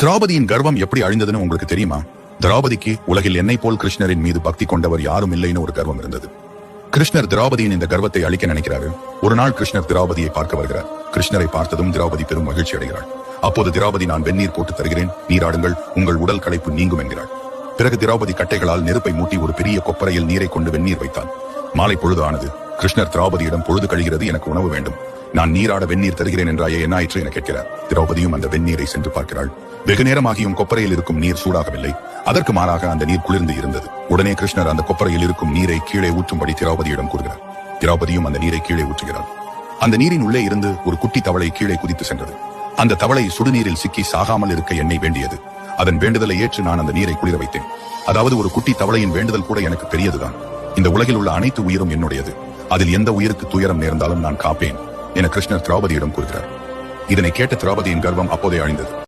திரௌபதியின் கர்வம் எப்படி அழிந்ததுன்னு உங்களுக்கு தெரியுமா? திரௌபதிக்கு உலகில் என்னை போல் கிருஷ்ணரின் மீது பக்தி கொண்டவர் யாரும் இல்லைன்னு ஒரு கர்வம் இருந்தது. கிருஷ்ணர் திரௌபதியின் இந்த கர்வத்தை அழிக்க நினைக்கிறாரு. ஒரு நாள் கிருஷ்ணர் திரௌபதியை பார்க்க வருகிறார். கிருஷ்ணரை பார்த்ததும் திரௌபதி பெரும் மகிழ்ச்சி அடைகிறாள். அப்போது திரௌபதி நான் வெந்நீர் போட்டு தருகிறேன். நீராடுங்கள். உங்கள் உடல் களைப்பு நீங்கும் என்கிறாள். பிறகு திரௌபதி கட்டைகளால் நெருப்பை மூட்டி ஒரு பெரிய கொப்பரையில் நீரை கொண்டு வெந்நீர் வைத்தான். மாலை பொழுது ஆனது கிருஷ்ணர் திரௌபதியிடம் பொழுது கழிகிறது. எனக்கு உணவு வேண்டும். நான் நீராட வெந்நீர் தருகிறேன் என்றாயே என்ன ஆயிற்று என கேட்கிறார். திரௌபதியும் அந்த வெந்நீரை சென்று பார்க்கிறாள். வெகு நேரமாகியும் கொப்பரையில் இருக்கும் நீர் சூடாகவில்லை. அதற்கு மாறாக அந்த நீர் குளிர்ந்து இருந்தது. உடனே கிருஷ்ணர் அந்த கொப்பரையில் இருக்கும் நீரை கீழே ஊற்றும்படி திரௌபதியிடம் கூறுகிறார். திரௌபதியும் அந்த நீரை கீழே ஊற்றுகிறார். அந்த நீரின் உள்ளே இருந்து ஒரு குட்டி தவளை கீழே குதித்து சென்றது. அந்த தவளை சுடுநீரில் சிக்கி சாகாமல் இருக்க என்னை வேண்டியது. அதன் வேண்டுதலை ஏற்று நான் அந்த நீரை குளிர வைத்தேன். அதாவது ஒரு குட்டி தவளையின் வேண்டுதல் கூட எனக்கு பெரியதுதான். இந்த உலகில் உள்ள அனைத்து உயிரும் என்னுடையது. அதில் எந்த உயிருக்கு துயரம் நேர்ந்தாலும் நான் காப்பேன் என கிருஷ்ணர் திரௌபதியிடம் கூறுகிறார். இதனை கேட்ட திரௌபதியின் கர்வம் அப்போதே அழிந்தது.